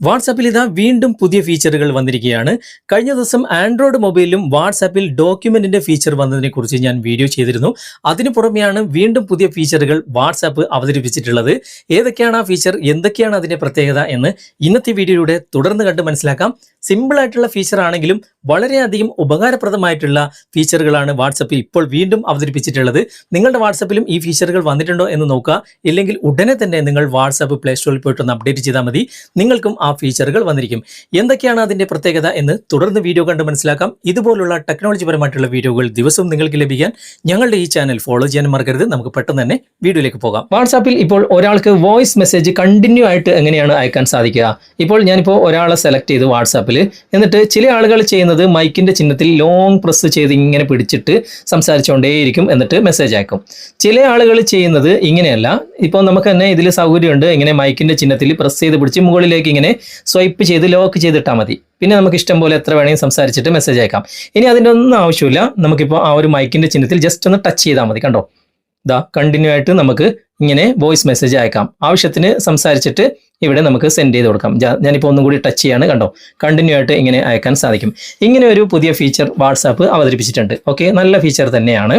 വാട്സാപ്പിൽ ഇതാ വീണ്ടും പുതിയ ഫീച്ചറുകൾ വന്നിരിക്കുകയാണ്. കഴിഞ്ഞ ദിവസം ആൻഡ്രോയിഡ് മൊബൈലിലും വാട്സാപ്പിൽ ഡോക്യുമെന്റിന്റെ ഫീച്ചർ വന്നതിനെ കുറിച്ച് ഞാൻ വീഡിയോ ചെയ്തിരുന്നു. അതിനു പുറമെയാണ് വീണ്ടും പുതിയ ഫീച്ചറുകൾ വാട്സാപ്പ് അവതരിപ്പിച്ചിട്ടുള്ളത്. ഏതൊക്കെയാണ് ആ ഫീച്ചർ എന്തൊക്കെയാണ് അതിന്റെ പ്രത്യേകത എന്ന് ഇന്നത്തെ വീഡിയോയിലൂടെ തുടർന്ന് കണ്ട് മനസ്സിലാക്കാം. സിമ്പിൾ ആയിട്ടുള്ള ഫീച്ചർ ആണെങ്കിലും വളരെയധികം ഉപകാരപ്രദമായിട്ടുള്ള ഫീച്ചറുകളാണ് വാട്സപ്പ് ഇപ്പോൾ വീണ്ടും അവതരിപ്പിച്ചിട്ടുള്ളത്. നിങ്ങളുടെ വാട്സപ്പിലും ഈ ഫീച്ചറുകൾ വന്നിട്ടുണ്ടോ എന്ന് നോക്കുക. ഇല്ലെങ്കിൽ ഉടനെ തന്നെ നിങ്ങൾ വാട്സപ്പ് പ്ലേ സ്റ്റോറിൽ പോയിട്ടൊന്ന് അപ്ഡേറ്റ് ചെയ്താൽ മതി. നിങ്ങൾക്കും ആ ഫീച്ചറുകൾ വന്നിരിക്കും. എന്തൊക്കെയാണ് അതിന്റെ പ്രത്യേകത എന്ന് തുടർന്ന് വീഡിയോ കണ്ട് മനസ്സിലാക്കാം. ഇതുപോലുള്ള ടെക്നോളജി പരമായിട്ടുള്ള വീഡിയോകൾ ദിവസവും നിങ്ങൾക്ക് ലഭിക്കാൻ ഞങ്ങളുടെ ഈ ചാനൽ ഫോളോ ചെയ്യാൻ മറക്കരുത്. നമുക്ക് പെട്ടെന്ന് തന്നെ വീഡിയോയിലേക്ക് പോകാം. വാട്സാപ്പിൽ ഇപ്പോൾ ഒരാൾക്ക് വോയിസ് മെസ്സേജ് കണ്ടിന്യൂ ആയിട്ട് എങ്ങനെയാണ് അയക്കാൻ സാധിക്കുക? ഇപ്പോൾ ഞാനിപ്പോൾ ഒരാളെ സെലക്ട് ചെയ്ത് വാട്സാപ്പിൽ എന്നിട്ട് ചില ആളുകൾ ചെയ്യുന്നത് മൈക്കിന്റെ ചിഹ്നത്തിൽ ലോങ് പ്രസ് ചെയ്ത് ഇങ്ങനെ പിടിച്ചിട്ട് സംസാരിച്ചുകൊണ്ടേയിരിക്കും എന്നിട്ട് മെസ്സേജ് അയക്കും. ചില ആളുകൾ ചെയ്യുന്നത് ഇങ്ങനെയല്ല. ഇപ്പോൾ നമുക്ക് തന്നെ ഇതിൽ സൗകര്യമുണ്ട്. ഇങ്ങനെ മൈക്കിന്റെ ചിഹ്നത്തിൽ പ്രസ് ചെയ്ത് പിടിച്ച് മുകളിലേക്ക് ഇങ്ങനെ സ്വൈപ്പ് ചെയ്ത് ലോക്ക് ചെയ്തിട്ടാൽ മതി. പിന്നെ നമുക്ക് ഇഷ്ടം പോലെ എത്ര വേണമെങ്കിൽ സംസാരിച്ചിട്ട് മെസ്സേജ് അയക്കാം. ഇനി അതിന്റെ ഒന്നും ആവശ്യമില്ല. നമുക്കിപ്പോൾ ആ ഒരു മൈക്കിന്റെ ചിഹ്നത്തിൽ ജസ്റ്റ് ഒന്ന് ടച്ച് ചെയ്താൽ മതി കണ്ടോ? ഇതാ കണ്ടിന്യൂ ആയിട്ട് നമുക്ക് ഇങ്ങനെ വോയിസ് മെസ്സേജ് അയക്കാം. ആവശ്യത്തിന് സംസാരിച്ചിട്ട് ഇവിടെ നമുക്ക് സെൻഡ് ചെയ്ത് കൊടുക്കാം. ഞാനിപ്പോൾ ഒന്നും കൂടി ടച്ച് ചെയ്യാണ് കണ്ടോ? കണ്ടിന്യൂ ആയിട്ട് ഇങ്ങനെ അയക്കാൻ സാധിക്കും. ഇങ്ങനെ ഒരു പുതിയ ഫീച്ചർ വാട്സാപ്പ് അവതരിപ്പിച്ചിട്ടുണ്ട്. ഓക്കെ നല്ല ഫീച്ചർ തന്നെയാണ്.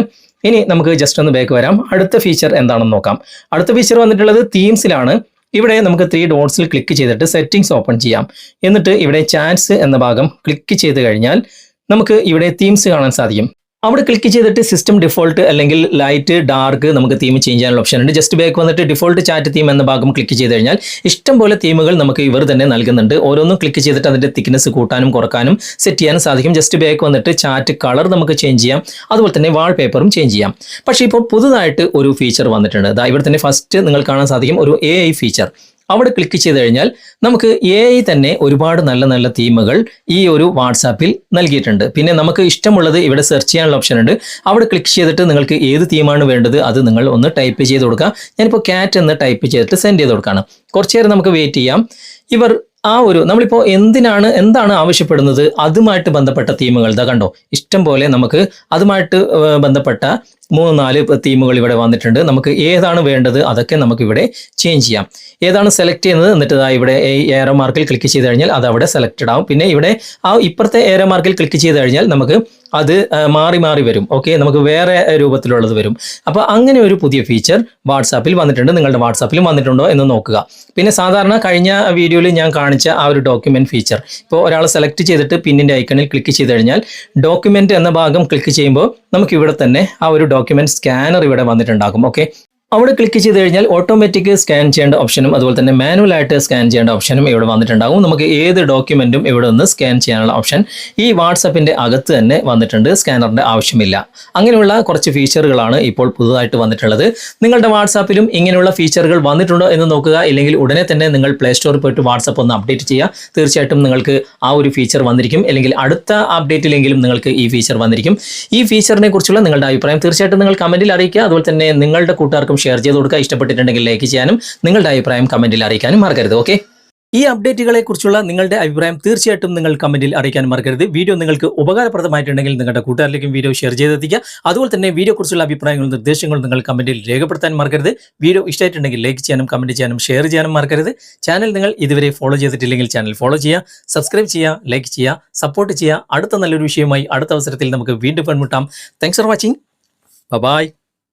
ഇനി നമുക്ക് ജസ്റ്റ് ഒന്ന് ബാക്ക് വരാം. അടുത്ത ഫീച്ചർ എന്താണെന്ന് നോക്കാം. അടുത്ത ഫീച്ചർ വന്നിട്ടുള്ളത് തീംസിലാണ് ഇവിടെ നമുക്ക് ത്രീ ഡോട്ട്സിൽ ക്ലിക്ക് ചെയ്തിട്ട് സെറ്റിംഗ്സ് ഓപ്പൺ ചെയ്യാം. എന്നിട്ട് ഇവിടെ ചാറ്റ്സ് എന്ന ഭാഗം ക്ലിക്ക് ചെയ്ത് കഴിഞ്ഞാൽ നമുക്ക് ഇവിടെ തീംസ് കാണാൻ സാധിക്കും. അവിടെ ക്ലിക്ക് ചെയ്തിട്ട് സിസ്റ്റം ഡിഫോൾട്ട് അല്ലെങ്കിൽ ലൈറ്റ് ഡാർക്ക് നമുക്ക് തീം ചേഞ്ച് ചെയ്യാനുള്ള ഓപ്ഷൻ ഉണ്ട്. ജസ്റ്റ് ബാക്ക് വന്നിട്ട് ഡിഫോൾട്ട് ചാറ്റ് തീം എന്ന ഭാഗം ക്ലിക്ക് ചെയ്ത് കഴിഞ്ഞാൽ ഇഷ്ടം പോലെ തീമുകൾ നമുക്ക് ഇവർ തന്നെ നൽകുന്നുണ്ട്. ഓരോന്നും ക്ലിക്ക് ചെയ്തിട്ട് അതിന്റെ തിക്നെസ് കൂട്ടാനും കുറക്കാനും സെറ്റ് ചെയ്യാനും സാധിക്കും. ജസ്റ്റ് ബാക്ക് വന്നിട്ട് ചാറ്റ് കളർ നമുക്ക് ചേഞ്ച് ചെയ്യാം. അതുപോലെ തന്നെ വാൾ പേപ്പറും ചേഞ്ച് ചെയ്യാം. പക്ഷേ ഇപ്പോൾ പുതുതായിട്ട് ഒരു ഫീച്ചർ വന്നിട്ടുണ്ട്. അതായത് ഇവിടെ തന്നെ ഫസ്റ്റ് നിങ്ങൾ കാണാൻ സാധിക്കും ഒരു എ ഫീച്ചർ അവിടെ ക്ലിക്ക് ചെയ്ത് കഴിഞ്ഞാൽ നമുക്ക് എ ഐ തന്നെ ഒരുപാട് നല്ല നല്ല തീമുകൾ ഈ ഒരു വാട്സാപ്പിൽ നൽകിയിട്ടുണ്ട്. പിന്നെ നമുക്ക് ഇഷ്ടമുള്ളത് ഇവിടെ സെർച്ച് ചെയ്യാനുള്ള ഓപ്ഷൻ ഉണ്ട്. അവിടെ ക്ലിക്ക് ചെയ്തിട്ട് നിങ്ങൾക്ക് ഏത് തീമാണ് വേണ്ടത് അത് നിങ്ങൾ ഒന്ന് ടൈപ്പ് ചെയ്ത് കൊടുക്കുക ഞാനിപ്പോൾ ക്യാറ്റ് എന്ന് ടൈപ്പ് ചെയ്തിട്ട് സെൻഡ് ചെയ്ത് കൊടുക്കുകയാണ് കുറച്ച് നേരം നമുക്ക് വെയിറ്റ് ചെയ്യാം. ഇവർ ആ ഒരു നമ്മളിപ്പോൾ എന്തിനാണ് എന്താണ് ആവശ്യപ്പെടുന്നത് അതുമായിട്ട് ബന്ധപ്പെട്ട തീമുകൾ ഇതാ കണ്ടോ? ഇഷ്ടം പോലെ നമുക്ക് അതുമായിട്ട് ബന്ധപ്പെട്ട മൂന്ന് നാല് തീമുകൾ ഇവിടെ വന്നിട്ടുണ്ട്. നമുക്ക് ഏതാണ് വേണ്ടത് അതൊക്കെ നമുക്ക് ഇവിടെ ചേഞ്ച് ചെയ്യാം. ഏതാണ് സെലക്ട് ചെയ്യുന്നത്? എന്നിട്ട് ഇവിടെ ഏറോ മാർക്കിൽ ക്ലിക്ക് ചെയ്ത് കഴിഞ്ഞാൽ അത് അവിടെ സെലക്റ്റഡ് ആവും. പിന്നെ ഇവിടെ ആ ഇപ്പുറത്തെ ഏറോ മാർക്കിൽ ക്ലിക്ക് ചെയ്ത് കഴിഞ്ഞാൽ നമുക്ക് അത് മാറി മാറി വരും. ഓക്കെ നമുക്ക് വേറെ രൂപത്തിലുള്ളത് വരും. അപ്പോൾ അങ്ങനെ ഒരു പുതിയ ഫീച്ചർ വാട്സാപ്പിൽ വന്നിട്ടുണ്ട്. നിങ്ങളുടെ വാട്സാപ്പിലും വന്നിട്ടുണ്ടോ എന്ന് നോക്കുക. പിന്നെ സാധാരണ കഴിഞ്ഞ വീഡിയോയിൽ ഞാൻ കാണിച്ച ആ ഒരു ഡോക്യുമെന്റ് ഫീച്ചർ ഇപ്പോൾ ഒരാൾ സെലക്ട് ചെയ്തിട്ട് പിന്നിന്റെ ഐക്കണിൽ ക്ലിക്ക് ചെയ്ത് കഴിഞ്ഞാൽ ഡോക്യുമെന്റ് എന്ന ഭാഗം ക്ലിക്ക് ചെയ്യുമ്പോൾ നമുക്ക് ഇവിടെ തന്നെ ആ ഒരു ഡോക്യുമെന്റ് സ്കാനർ ഇവിടെ വന്നിട്ടുണ്ടാകും. ഓക്കെ അവിടെ ക്ലിക്ക് ചെയ്ത് കഴിഞ്ഞാൽ ഓട്ടോമാറ്റിക് സ്കാൻ ചെയ്യേണ്ട ഓപ്ഷനും അതുപോലെ തന്നെ മാനുവലായിട്ട് സ്കാൻ ചെയ്യേണ്ട ഓപ്ഷനും ഇവിടെ വന്നിട്ടുണ്ടാകും. നമുക്ക് ഏത് ഡോക്യുമെന്റും ഇവിടെ നിന്ന് സ്കാൻ ചെയ്യാനുള്ള ഓപ്ഷൻ ഈ വാട്സാപ്പിന്റെ അകത്ത് തന്നെ വന്നിട്ടുണ്ട്. സ്കാനറിന്റെ ആവശ്യമില്ല. അങ്ങനെയുള്ള കുറച്ച് ഫീച്ചറുകളാണ് ഇപ്പോൾ പുതുതായിട്ട് വന്നിട്ടുള്ളത്. നിങ്ങളുടെ വാട്സാപ്പിലും ഇങ്ങനെയുള്ള ഫീച്ചറുകൾ വന്നിട്ടുണ്ടോ എന്ന് നോക്കുക. ഇല്ലെങ്കിൽ ഉടനെ തന്നെ നിങ്ങൾ പ്ലേ സ്റ്റോറിൽ പോയിട്ട് വാട്സപ്പ് ഒന്ന് അപ്ഡേറ്റ് ചെയ്യുക. തീർച്ചയായിട്ടും നിങ്ങൾക്ക് ആ ഒരു ഫീച്ചർ വന്നിരിക്കും. അല്ലെങ്കിൽ അടുത്ത അപ്ഡേറ്റിലെങ്കിലും നിങ്ങൾക്ക് ഈ ഫീച്ചർ വന്നിരിക്കും. ഈ ഫീച്ചറിനെ കുറിച്ചുള്ള നിങ്ങളുടെ അഭിപ്രായം തീർച്ചയായിട്ടും നിങ്ങൾ കമന്റിൽ അറിയിക്കുക. അതുപോലെ തന്നെ നിങ്ങളുടെ കൂട്ടുകാർക്കും ഷെയർ ചെയ്ത് കൊടുക്കുക. ഇഷ്ടപ്പെട്ടിട്ടുണ്ടെങ്കിൽ ലൈക്ക് ചെയ്യാനും നിങ്ങളുടെ അഭിപ്രായം കമന്റിൽ അറിയിക്കാനും മറക്കരുത്. ഓക്കെ ഈ അപ്ഡേറ്റുകളെ കുറിച്ചുള്ള നിങ്ങളുടെ അഭിപ്രായം തീർച്ചയായിട്ടും നിങ്ങൾ കമന്റിൽ അറിയിക്കാൻ മറക്കരുത്. വീഡിയോ നിങ്ങൾക്ക് ഉപകാരപ്രദമായിട്ടുണ്ടെങ്കിൽ നിങ്ങളുടെ കൂട്ടുകാരിലേക്കും വീഡിയോ ഷെയർ ചെയ്തെത്തിക്കുക. അതുപോലെ തന്നെ വീഡിയോ കുറിച്ചുള്ള അഭിപ്രായങ്ങളും നിർദ്ദേശങ്ങളും നിങ്ങൾ കമന്റിൽ രേഖപ്പെടുത്താൻ മറക്കരുത്. വീഡിയോ ഇഷ്ടമായിട്ടുണ്ടെങ്കിൽ ലൈക്ക് ചെയ്യാനും കമന്റ് ചെയ്യാനും ഷെയർ ചെയ്യാനും മറക്കരുത്. ചാനൽ നിങ്ങൾ ഇതുവരെ ഫോളോ ചെയ്തിട്ടില്ലെങ്കിൽ ചാനൽ ഫോളോ ചെയ്യുക. സബ്സ്ക്രൈബ് ചെയ്യുക ലൈക്ക് ചെയ്യുക സപ്പോർട്ട് ചെയ്യുക. അടുത്ത നല്ലൊരു വിഷയമായി അടുത്ത അവസരത്തിൽ നമുക്ക് വീണ്ടും പെൺമുട്ടാം താങ്ക്സ് ഫോർ വാച്ചിങ് ബൈ